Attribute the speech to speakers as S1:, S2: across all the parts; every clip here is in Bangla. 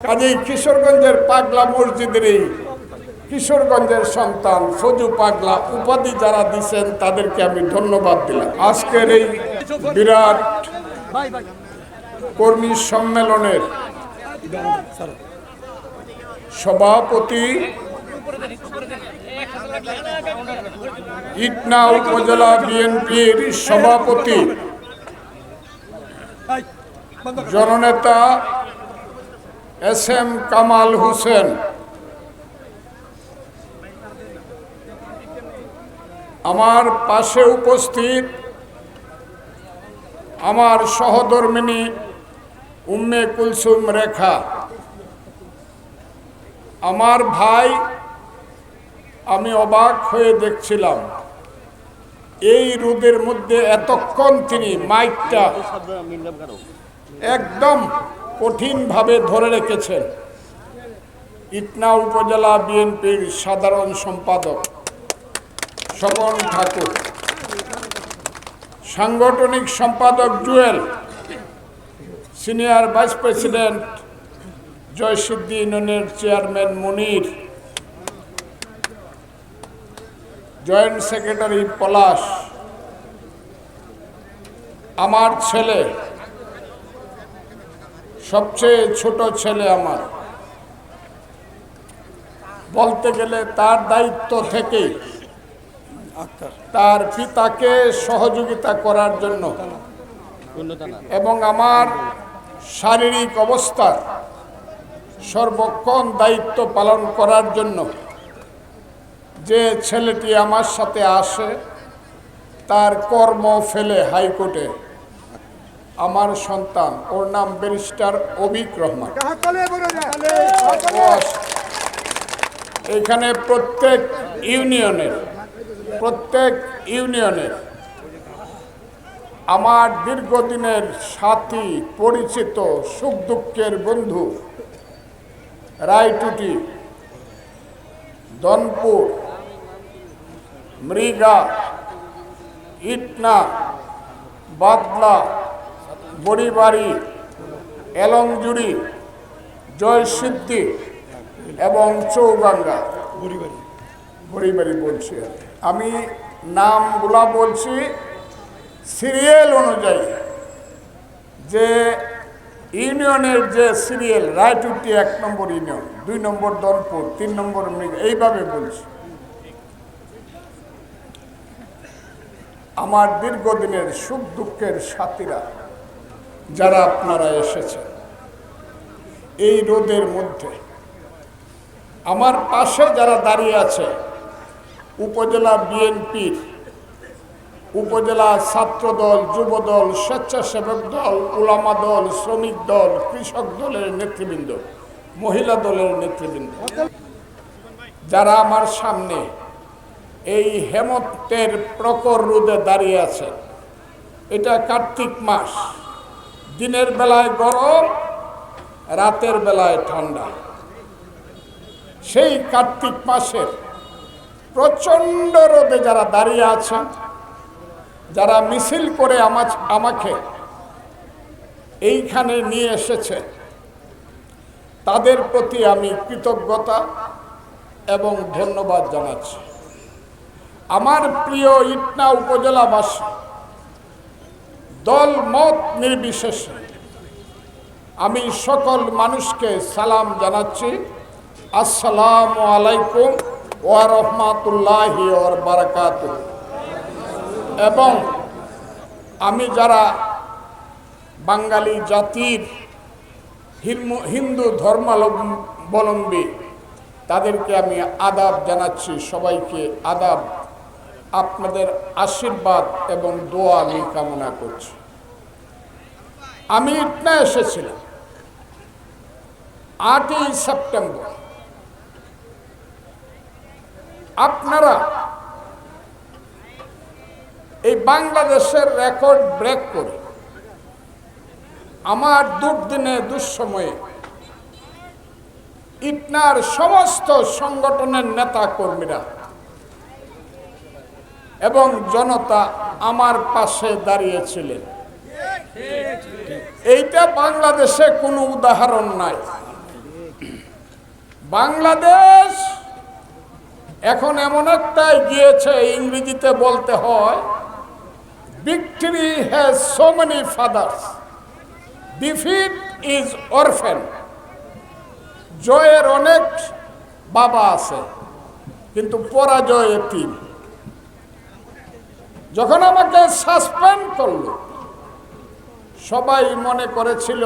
S1: কাজেই কিশোরগঞ্জের পাগলা মসজিদের এই কিশোরগঞ্জের সন্তান ফজু পাগলা উপাধি যারা দিচ্ছেন তাদেরকে আমি ধন্যবাদ দিলাম। আজকের এই বিরাট কর্মী সম্মেলনের সভাপতি ইটনা উপজেলা বিএনপির সভাপতি, জননেতা এস এম কামাল হোসেন। আমার পাশে উপস্থিত আমার সহধর্মিনী উম্মে কুলসুম রেখা। আমার ভাই আমি অবাক হয়ে দেখছিলাম। এই রোদের মধ্যে এতক্ষণ তিনি মাইকটা একদম কঠিনভাবে ধরে রেখেছেন। ইটনা উপজেলা বিএনপির সাধারণ সম্পাদক স্বপন ঠাকুর, সাংগঠনিক সম্পাদক Jewel, senior vice president Joysiddhi ইউনিয়নের chairman Monir, joint secretary Palash, আমার ছেলে সবচেয়ে ছোট ছেলে আমার। বলতে গেলে তার দায়িত্ব থেকেই তার পিতাকে সহযোগিতা করার জন্য এবং আমার শারীরিক অবস্থার সর্বক্ষণ দায়িত্ব পালন করার জন্য যে ছেলেটি আমার সাথে আসে, তার কর্ম ফেলে হাইকোর্টে। আমার সন্তান, ওর নাম ব্যারিস্টার অবিক রহমান। এখানে প্রত্যেক ইউনিয়নের প্রত্যেক ইউনিয়নের আমার দীর্ঘদিনের সাথী, পরিচিত সুখ দুঃখের বন্ধু রায়টুটি দনপুর মৃগা, ইটনা, বাদলা বড়িবাড়ি এলংজুড়ি জয়সিদ্ধি এবং চৌগাঙ্গা। বড়িবাড়ি। বলছি। আমি নামগুলা বলছি সিরিয়াল অনুযায়ী। যে ইউনিয়নের যে সিরিয়াল রায়টুটি এক নম্বর ইউনিয়ন দুই নম্বর দনপুর তিন নম্বর এইভাবে বলছি। আমার দীর্ঘদিনের সুখ দুঃখের সাথীরা যারা আপনারা এসেছেন, এই রোদের মধ্যে আমার পাশে যারা দাঁড়িয়ে আছে, উপজেলা বিএনপির উপজেলা ছাত্র দল যুব দল স্বেচ্ছাসেবক দল ওলামা দল, শ্রমিক দল, কৃষক দলের নেতৃবৃন্দ, মহিলা দলের নেতৃবৃন্দ, যারা আমার সামনে এই হেমন্তের প্রকর রোদে দাঁড়িয়ে আছে এটা কার্তিক মাস। দিনের বেলায় গরম, রাতের বেলায় ঠান্ডা। সেই কার্তিক মাসের প্রচণ্ড রোদে যারা দাঁড়িয়ে আছেন যারা মিছিল করে আমা- আমাকে এইখানে নিয়ে এসেছে, তাদের প্রতি আমি কৃতজ্ঞতা এবং ধন্যবাদ জানাচ্ছি। আমার প্রিয় ইটনা উপজেলাবাসী দল মত নির্বিশেষে আমি সকল মানুষকে সালাম জানাচ্ছি। আসসালাম আলাইকুম ওয়া রহমাতুল্লাহি বারাকাত এবং আমি যারা বাঙালি জাতির হিন্দু ধর্মাবলম্বী, তাদেরকে আমি আদাব জানাচ্ছি, সবাইকে আদাব। আপনাদের আশীর্বাদ এবং দোয়া আমি কামনা করছি। আমি ইটনা এসেছিলাম। আটই সেপ্টেম্বর। আপনারা এই বাংলাদেশের রেকর্ড ব্রেক করে আমার দুর্দিনে, দুঃসময়ে ইটনার সমস্ত সংগঠনের নেতা কর্মীরা এবং জনতা আমার পাশে দাঁড়িয়েছিলেন। এইটা বাংলাদেশে কোনো উদাহরণ নাই। বাংলাদেশ এখন এমন একটাই গিয়েছে, ইংরেজিতে বলতে হয় victory has so fathers defeat is জয়ের অনেক বাবা আছে, কিন্তু পরাজয় তিন। যখন আমাকে সাসপেন্ড করল, সবাই মনে করেছিল,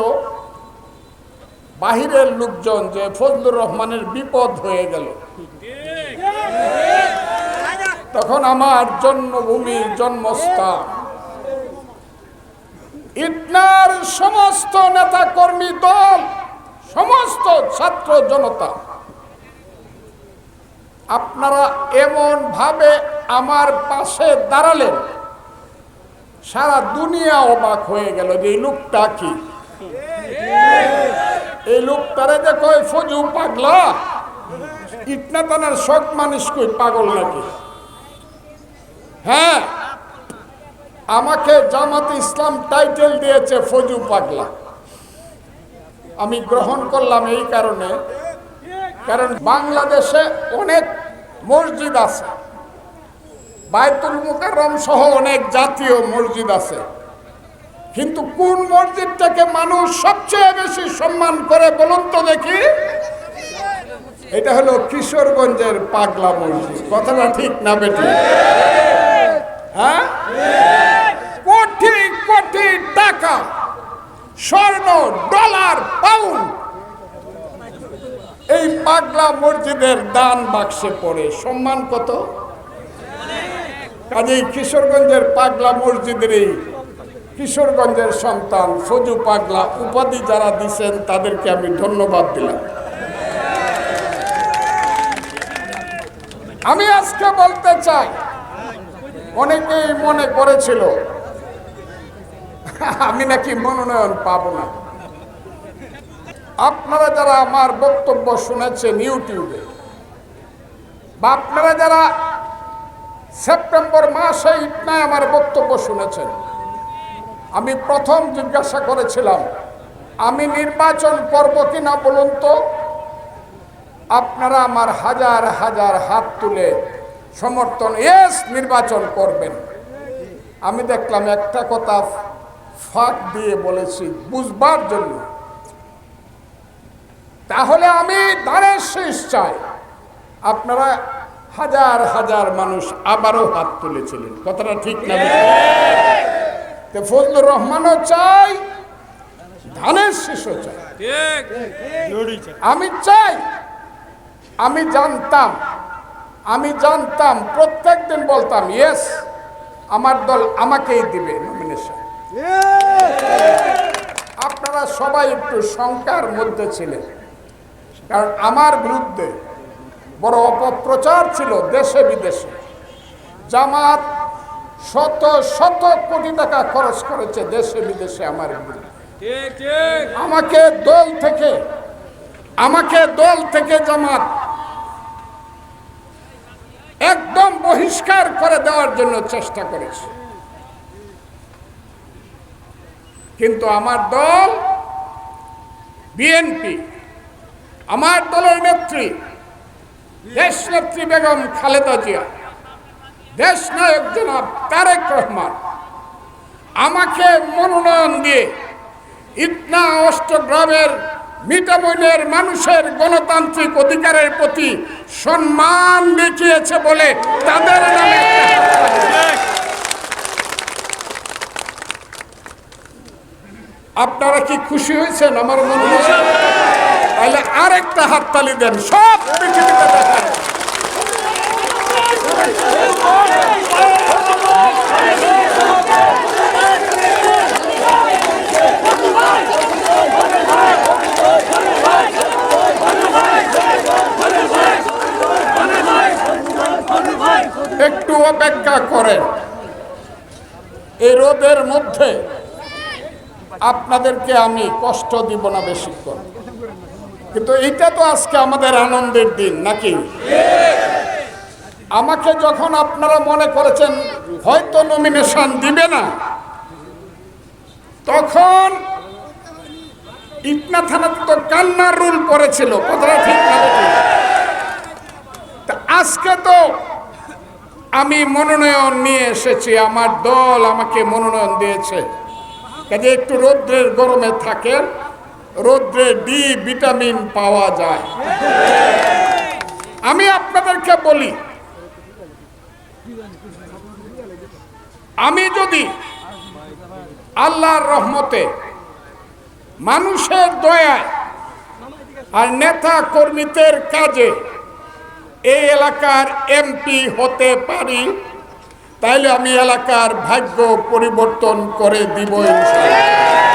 S1: বাহিরের লোকজন যে ফজলুর রহমানের বিপদ হয়ে গেল। তখন আমার জন্মভূমি, জন্মস্থান। ইটনার সমস্ত নেতা কর্মী দল, সমস্ত ছাত্র জনতা, আপনারা এমন ভাবে আমার পাশে দাঁড়ালেন। সারা দুনিয়া অবাক হয়ে গেল যে এই লোকটা কি? এই লোকটারে যে কয়, ফজু পাগলা? ইটনা শখ মানুষ কই, পাগল নাকি? হ্যাঁ আমাকে জামাত ইসলাম টাইটেল দিয়েছে, ফজু পাগলা। আমি গ্রহণ করলাম এই কারণে, কারণ বাংলাদেশে অনেক মসজিদ আছে। বায়তুল মুকাররম সহ অনেক জাতীয় মসজিদ আছে। কিন্তু কোন মসজিদটাকে মানুষ সবচেয়ে বেশি সম্মান করে বলুন তো দেখি? এটা হলো কিশোরগঞ্জের পাগলা মসজিদ। কথাটা ঠিক না বেটি? হ্যাঁ? কোটি কোটি টাকা, স্বর্ণ, ডলার, পাউন্ড। এই পাগলা মসজিদের দান বাক্সে পড়ে। সম্মান কত? কাজেই কিশোরগঞ্জের পাগলা মসজিদের এই কিশোরগঞ্জের সন্তান ফজু পাগলা উপাধি যারা দিছেন, তাদেরকে আমি ধন্যবাদ দিলাম। আমি আজকে বলতে চাই, অনেকেই মনে করেছিল, আমি নাকি মনোনয়ন পাবো না। আপনারা যারা আমার বক্তব্য শুনেছেন ইউটিউবে, বা আপনারা যারা সেপ্টেম্বর মাসে ইটনায় আমার বক্তব্য শুনেছেন। আমি প্রথম জিজ্ঞাসা করেছিলাম, আমি নির্বাচন করব কি না বলুন তো? আপনারা আমার হাজার হাজার হাত তুলে সমর্থন এস নির্বাচন করবেন। আমি দেখলাম একটা কথা ফাঁক দিয়ে বলেছি বুঝবার জন্য। তাহলে আমি ধানের শেষ চাই। আপনারা হাজার হাজার মানুষ আবারও হাত তুলেছিলেন। কথাটা ঠিক না তো ফজলুর রহমানও চাই ধানের শেষও চাই। আমি চাই আমি জানতাম আমি জানতাম প্রত্যেক দিন বলতাম ইয়েস আমার দল আমাকেই দিবে নমিনেশন আপনারা সবাই একটু শঙ্কার মধ্যে ছিলেন। কারণ আমার বিরুদ্ধে বড় অপপ্রচার ছিল দেশে বিদেশে। জামাত শত শত কোটি টাকা খরচ করেছে দেশে বিদেশে আমার আমাকে দল থেকে আমাকে দল থেকে জামাত একদম বহিষ্কার করে দেওয়ার জন্য চেষ্টা করেছে। কিন্তু আমার দল বিএনপি আমার দলের নেত্রী দেশ নেত্রী বেগম খালেদা জিয়া দেশ নায়ক জনাব তারেক রহমান, আমাকে মনোনয়ন দিয়ে ইটনা অষ্টগ্রামের মিটামইনের মানুষের গণতান্ত্রিক অধিকারের প্রতি সম্মান দেখিয়েছে বলে তাদের আপনারা কি খুশি হয়েছেন আমার মনে হয়? তাহলে আরেকটা হাততালি দেন, সব পৃথিবীতে করেন এই রোদের মধ্যে আপনাদেরকে আমি কষ্ট দিব না বেশিক্ষণ কিন্তু এটা তো আজকে আমাদের আনন্দের দিন, নাকি? আমাকে যখন আপনারা মনে করেছেন, হয়তো নমিনেশন দিবে না, তখন ইটনা থানাতে তো কান্নার রুল করেছিল কথাটা ঠিক আজকে তো আমি মনোনয়ন নিয়ে এসেছি, আমার দল আমাকে মনোনয়ন দিয়েছে। কাজে একটু রৌদ্রের গরমে থাকেন, রৌদ্রে ডি ভিটামিন পাওয়া যায়। আমি আপনাদেরকে বলি, আমি যদি আল্লাহর রহমতে মানুষের দয়ায় আর নেতা কর্মীদের কাজে এই এলাকার এমপি হতে পারি তাইলে আমি এলাকার ভাগ্য পরিবর্তন করে দিব ইনশাআল্লাহ।